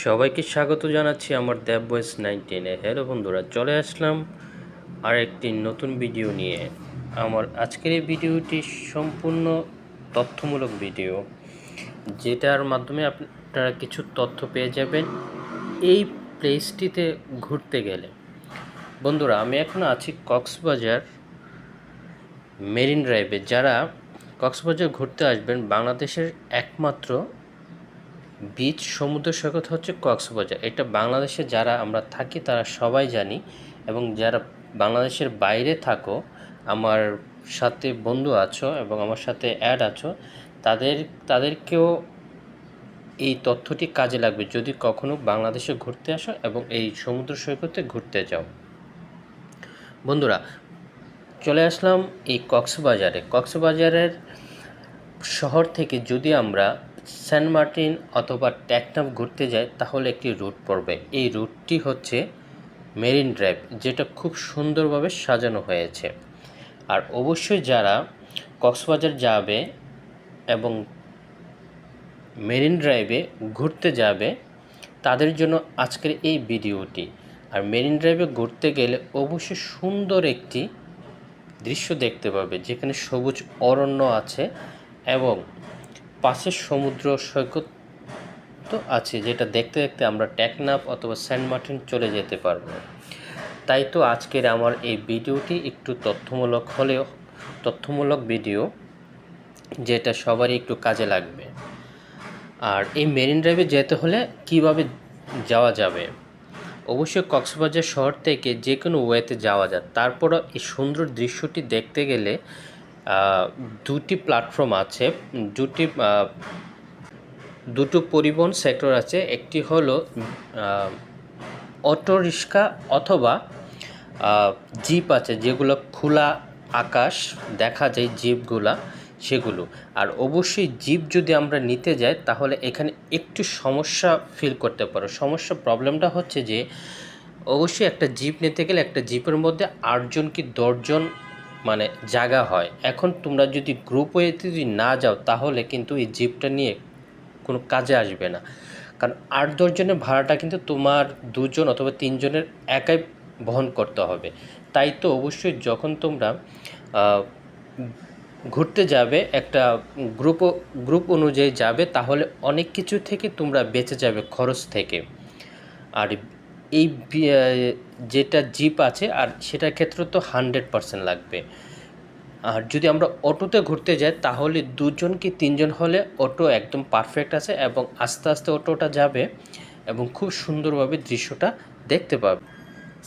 সবাইকে স্বাগত জানাচ্ছি আমার দ্যাব বয়েস নাইনটিনে হ্যালো বন্ধুরা, চলে আসলাম আর একটি নতুন ভিডিও নিয়ে। আমার আজকের এই ভিডিওটি সম্পূর্ণ তথ্যমূলক ভিডিও যেটার মাধ্যমে আপনারা কিছু তথ্য পেয়ে যাবেন এই প্লেসটিতে ঘুরতে গেলে। বন্ধুরা, আমি এখন আছি কক্সবাজার মেরিন ড্রাইভে। যারা কক্সবাজার ঘুরতে আসবেন, বাংলাদেশের একমাত্র বিচ, সমুদ্র সৈকত হচ্ছে কক্সবাজার এটা বাংলাদেশে যারা আমরা থাকি, তারা সবাই জানি। এবং যারা বাংলাদেশের বাইরে থাকো, আমার সাথে বন্ধু আছো এবং আমার সাথে অ্যাড আছো, তাদের, তাদেরকেও এই তথ্যটি কাজে লাগবে। যদি কখনো বাংলাদেশে ঘুরতে আসো এবং এই সমুদ্র সৈকতে ঘুরতে যাও। বন্ধুরা, চলে আসলাম এই কক্সবাজারে কক্সবাজারের শহর থেকে যদি আমরা সেন্ট মার্টিন অথবা ট্যাকনাফ ঘুরতে যায়, তাহলে একটি রুট পড়বে। এই রুটটি হচ্ছে মেরিন ড্রাইভ, যেটা খুব সুন্দরভাবে সাজানো হয়েছে। আর অবশ্যই যারা কক্সবাজার যাবে এবং মেরিন ড্রাইভে ঘুরতে যাবে, তাদের জন্য আজকের এই ভিডিওটি। আর মেরিন ড্রাইভে ঘুরতে গেলে অবশ্যই সুন্দর একটি দৃশ্য দেখতে পাবে, যেখানে সবুজ অরণ্য আছে এবং পাশে সমুদ্র সৈকত তো আছে, যেটা দেখতে দেখতে আমরা টেকনাফ অথবা সেন্ট মার্টিন চলে যেতে পারব। তাই তো আজকের আমার এই ভিডিওটি একটু তথ্যমূলক হলেও, তথ্যমূলক ভিডিও যেটা সবারই একটু কাজে লাগবে। আর এই মেরিন ড্রাইভে যেতে হলে কীভাবে যাওয়া যাবে? অবশ্যই কক্সবাজার শহর থেকে যে কোনো ওয়েতে যাওয়া যায় তারপরও এই সুন্দর দৃশ্যটি দেখতে গেলে দুটি প্ল্যাটফর্ম আছে। দুটি দুটো পরিবহন সেক্টর আছে। একটি হলো অটো রিক্সা অথবা জিপ আছে যেগুলো খোলা আকাশ দেখা যায় জিপগুলা সেগুলো। আর অবশ্যই জিপ যদি আমরা নিতে যাই, তাহলে এখানে একটু সমস্যা ফিল করতে পারো। সমস্যা প্রবলেমটা হচ্ছে যে, অবশ্যই একটা জিপ নিতে গেলে একটা জিপের মধ্যে আটজন কি দশজন মানে জায়গা হয়। এখন তোমরা যদি গ্রুপ ওয়েতে যদি না যাও, তাহলে কিন্তু এই জিপটা নিয়ে কোনো কাজে আসবে না। কারণ আট দশজনের ভাড়াটা কিন্তু তোমার দুজন অথবা তিনজনের একাই বহন করতে হবে। তাই তো অবশ্যই যখন তোমরা ঘুরতে যাবে একটা গ্রুপ গ্রুপ অনুযায়ী যাবে, তাহলে অনেক কিছু থেকে তোমরা বেঁচে যাবে খরচ থেকে। আর এই যেটা জিপ আছে আর সেটার ক্ষেত্রে তো হান্ড্রেড পার্সেন্ট লাগবে। আর যদি আমরা অটোতে ঘুরতে যাই, তাহলে দুজন কি তিনজন হলে অটো একদম পারফেক্ট আছে এবং আস্তে আস্তে অটোটা যাবে এবং খুব সুন্দরভাবে দৃশ্যটা দেখতে পাবে।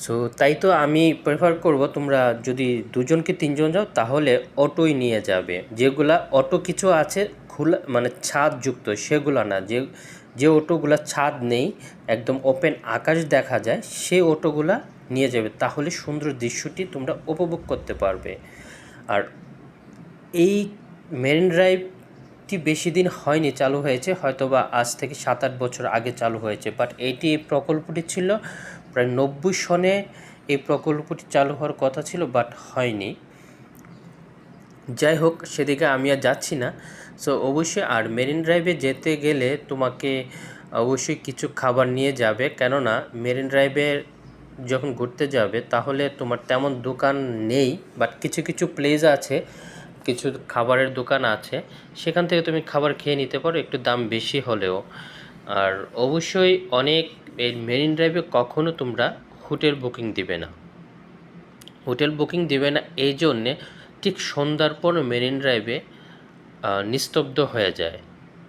সো তাই তো আমি প্রেফার করব তোমরা যদি দুজন কি তিনজন যাও, তাহলে অটোই নিয়ে যাবে। যেগুলা অটো কিছু আছে, খোলা মানে ছাদযুক্ত, সেগুলো না। যে যে অটোগুলা ছাদ নেই, একদম ওপেন আকাশ দেখা যায় সেই অটোগুলা নিয়ে যাবে। তাহলে সুন্দর দৃশ্যটি তোমরা উপভোগ করতে পারবে। আর এই মেরিন ড্রাইভটি বেশি দিন হয়নি চালু হয়েছে, হয়তোবা আজ থেকে সাত আট বছর আগে চালু হয়েছে। বাট এইটি এই প্রকল্পটি ছিল, প্রায় নব্বই সনে এই প্রকল্পটি চালু হওয়ার কথা ছিল বাট হয়নি। যাই হোক, সেদিকে আমি আর যাচ্ছি না। সো অবশ্যই, আর মেরিন ড্রাইভে যেতে গেলে তোমাকে অবশ্যই কিছু খাবার নিয়ে যাবে। কেননা মেরিন ড্রাইভে যখন ঘুরতে যাবে, তাহলে তোমার তেমন দোকান নেই বাট কিছু কিছু প্লেস আছে, কিছু খাবারের দোকান আছে। সেখান থেকে তুমি খাবার খেয়ে নিতে পারো, একটু দাম বেশি হলেও। আর অবশ্যই, অনেক এই মেরিন ড্রাইভে কখনো তোমরা হোটেল বুকিং দিবে না। হোটেল বুকিং দিবে না, এই জন্যে ঠিক সন্ধ্যার পর মেরিন ড্রাইভে নিস্তব্ধ হয়ে যায়।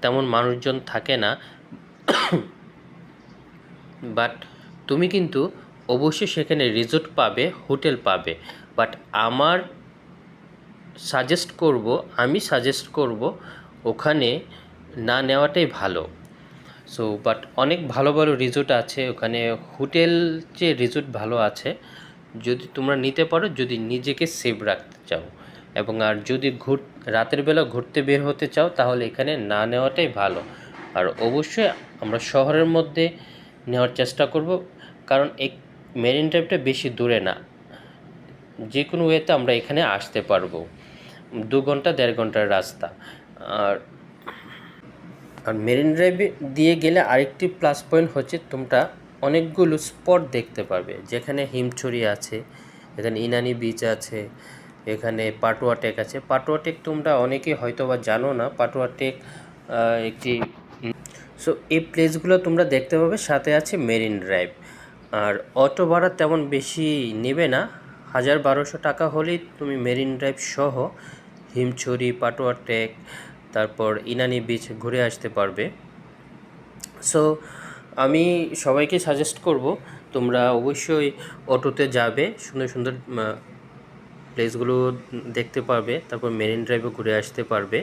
তেমন মানুষজন থাকে না। বাট তুমি কিন্তু অবশ্যই সেখানে রিসোর্ট পাবে, হোটেল পাবে। বাট আমার সাজেস্ট করব, আমি সাজেস্ট করব ওখানে না নেওয়াটাই ভালো। সো, বাট অনেক ভালো ভালো রিসোর্ট আছে। ওখানে হোটেল যে রিসোর্ট ভালো আছে, যদি তোমরা নিতে পারো, যদি নিজেকে সেভ রাখতে চাও। এবং আর যদি ঘুর, রাতের বেলা ঘুরতে বের হতে চাও, তাহলে এখানে না নেওয়াটাই ভালো। আর অবশ্যই আমরা শহরের মধ্যে নেওয়ার চেষ্টা করব, কারণ এই মেরিন ড্রাইভটা বেশি দূরে না। যে কোনো ওয়েতে আমরা এখানে আসতে পারব। দু ঘণ্টা, দেড় ঘণ্টার রাস্তা। আর আর মেরিন ড্রাইভে দিয়ে গেলে আরেকটি প্লাস পয়েন্ট হচ্ছে, তোমরা অনেকগুলো স্পট দেখতে পারবে যেখানে হিমছড়ি আছে, এখানে ইনানি বিচ আছে এখানে পাটুয়া টেক আছে। পাটুয়া টেক তোমরা অনেকে হয়তো বা জানো না। পাটুয়া টেক একটি সো এই প্লেসগুলো তোমরা দেখতে পাবে। সাথে আছে মেরিন ড্রাইভ। আর অটো ভাড়া তেমন বেশি নেবে না। হাজার বারোশো টাকা হলেই তুমি মেরিন ড্রাইভ সহ হিমছড়ি, পাটুয়া টেক, তারপর ইনানি বিচ ঘুরে আসতে পারবে। সো আমি সবাইকে সাজেস্ট করব, তোমরা অবশ্যই অটোতে যাবে। সুন্দর সুন্দর প্লেসগুলো দেখতে পারবে, তারপর মেরিন ড্রাইভে ঘুরে আসতে পারবে।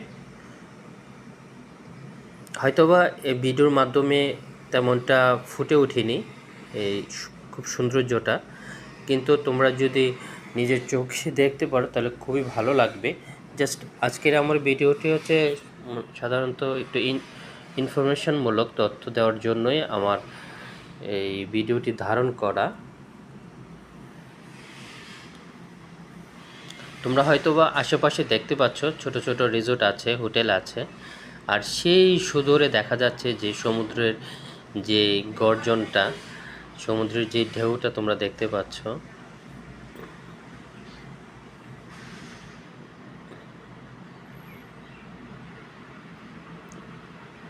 হয়তোবা এই ভিডিওর মাধ্যমে তেমনটা ফুটে ওঠেনি, এই খুব সৌন্দর্যটা। কিন্তু তোমরা যদি নিজের চোখে দেখতে পারো, তাহলে খুবই ভালো লাগবে। জাস্ট আজকের আমার ভিডিওটি হচ্ছে সাধারণত একটু ইন ইনফরমেশনমূলক তথ্য দেওয়ার জন্যই আমার এই ভিডিওটি ধারণ করা। তোমরা হয়তোবা আশেপাশে দেখতে পাচ্ছ, ছোট ছোট রিসোর্ট আছে, হোটেল আছে। আর সেই সুদূরে দেখা যাচ্ছে যে সমুদ্রের যে গর্জনটা, সমুদ্রের যে ঢেউটা তোমরা দেখতে পাচ্ছ।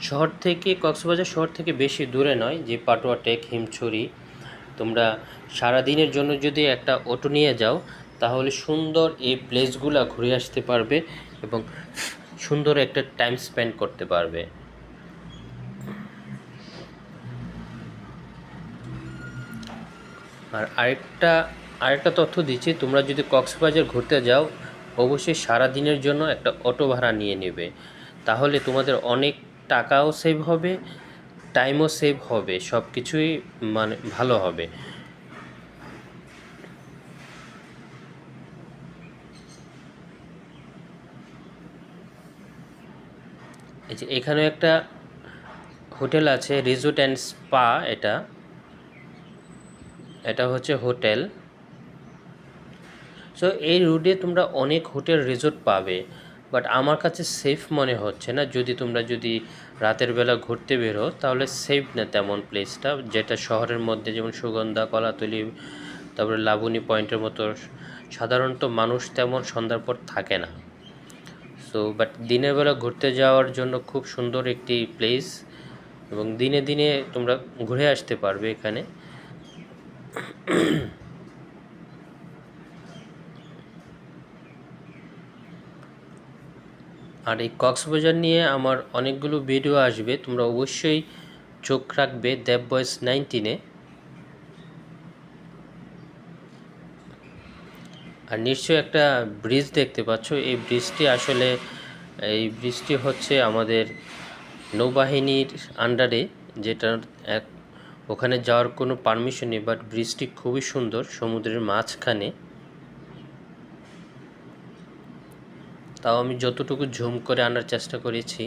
শহর থেকে, কক্সবাজার শহর থেকে বেশি দূরে নয়, যে পাটুয়া টেক, হিমছড়ি। তোমরা সারা দিনের জন্য যদি একটা অটো নিয়ে যাও তাহলে সুন্দর এই প্লেসগুলো ঘুরে আসতে পারবে এবং সুন্দর একটা টাইম স্পেন্ড করতে পারবে। আর আরেকটা আরেকটা তথ্য দিচ্ছি, তোমরা যদি কক্সবাজার ঘুরতে যাও, অবশ্যই সারা দিনের জন্য একটা অটো ভাড়া নিয়ে নেবে। তাহলে তোমাদের অনেক টাকাও সেভ হবে টাইমও সেভ হবে সব কিছুই মানে ভালো হবে। এই যে এখানে একটা হোটেল আছে, রিসোর্ট অ্যান্ড স্পা এটা। এটা হচ্ছে হোটেল। সো এই রুটে তোমরা অনেক হোটেল, রিসোর্ট পাবে বাট আমার কাছে সেফ মনে হচ্ছে না। যদি তোমরা যদি রাতের বেলা ঘুরতে বেরো, তাহলে সেফ না তেমন প্লেসটা যেটা শহরের মধ্যে যেমন সুগন্ধা, কলাতলি, তারপরে লাবণী পয়েন্টের মতো, সাধারণত মানুষ তেমন সন্ধ্যার পর থাকে না। সো বাট দিনের বেলা ঘুরতে যাওয়ার জন্য খুব সুন্দর একটি প্লেস এবং দিনে দিনে তোমরা ঘুরে আসতে পারবে এখানে। আর এই কক্সবাজার নিয়ে আমার অনেকগুলো ভিডিও আসবে, তোমরা অবশ্যই চোখ রাখবে দেব বয়েস নাইনটিনে। আর নিশ্চয়ই একটা ব্রিজ দেখতে পাচ্ছ। এই ব্রিজটি আসলে, এই ব্রিজটি হচ্ছে আমাদের নৌবাহিনীর আন্ডারে যেটা এক, ওখানে যাওয়ার কোনো পারমিশন নেই বাট ব্রিজটি খুবই সুন্দর সমুদ্রের মাঝখানে। তাও আমি যতটুকু ঝুম করে আনার চেষ্টা করেছি।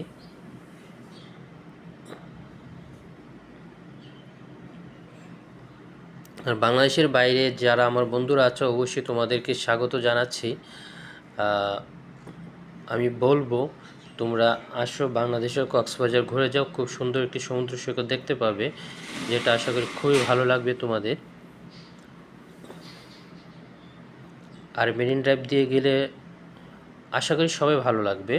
আর বাংলাদেশের বাইরে যারা আমার বন্ধুরা আছে, অবশ্যই তোমাদেরকে স্বাগত জানাচ্ছি। আমি বলব, তোমরা আসো বাংলাদেশের কক্সবাজার, ঘুরে যাও, খুব সুন্দর একটি সমুদ্র সৈকত দেখতে পাবে, যেটা আশা করি খুবই ভালো লাগবে তোমাদের। আর মেরিন ড্রাইভ দিয়ে গেলে আশা করি সবাই ভালো লাগবে।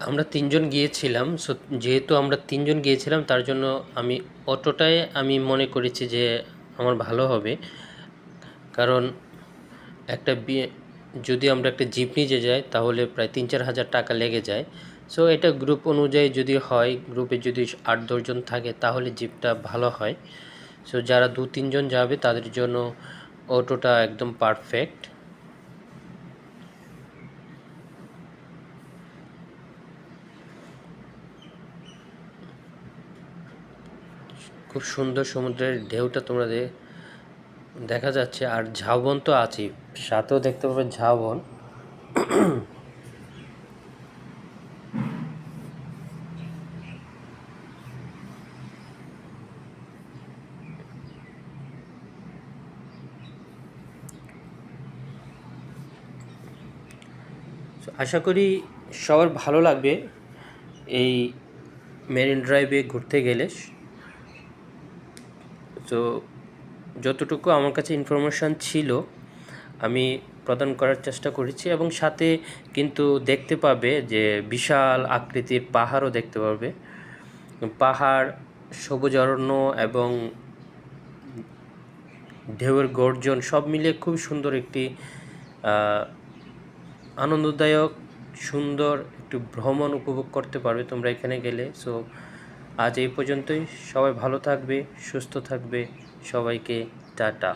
আমরা তিনজন গিয়েছিলাম, সো যেহেতু আমরা তিনজন গিয়েছিলাম, তার জন্য আমি অটোটায় আমি মনে করেছি যে আমার ভালো হবে। কারণ একটা বিয়ে যদি আমরা একটা জিপ নিয়ে যাই, তাহলে প্রায় তিন চার হাজার টাকা লেগে যায়। সো এটা গ্রুপ অনুযায়ী যদি হয় গ্রুপে যদি আট দশজন থাকে, তাহলে জিপটা ভালো হয়। সো যারা দু তিনজন যাবে, তাদের জন্য অটোটা একদম পারফেক্ট খুব সুন্দর সমুদ্রের ঢেউটা তোমরা দেখা যাচ্ছে, আর ঝাউবন তো আছেই। সাথেও দেখতে পাবে ঝাউবন। আশা করি সবার ভালো লাগবে এই মেরিন ড্রাইভে ঘুরতে গেলে। তো যতটুকু আমার কাছে ইনফরমেশান ছিল, আমি প্রদান করার চেষ্টা করেছি এবং সাথে কিন্তু দেখতে পাবে যে বিশাল আকৃতির পাহাড়ও দেখতে পাবে। পাহাড়, সবুজ অরণ্য এবং ঢেউয়ের গর্জন সব মিলিয়ে খুব সুন্দর একটি আনন্দদায়ক, সুন্দর একটু ভ্রমণ উপভোগ করতে পারবে তোমরা এখানে গেলে। সো আজ এই পর্যন্তই। সবাই ভালো থাকবে সুস্থ থাকবে। সবাইকে টাটা।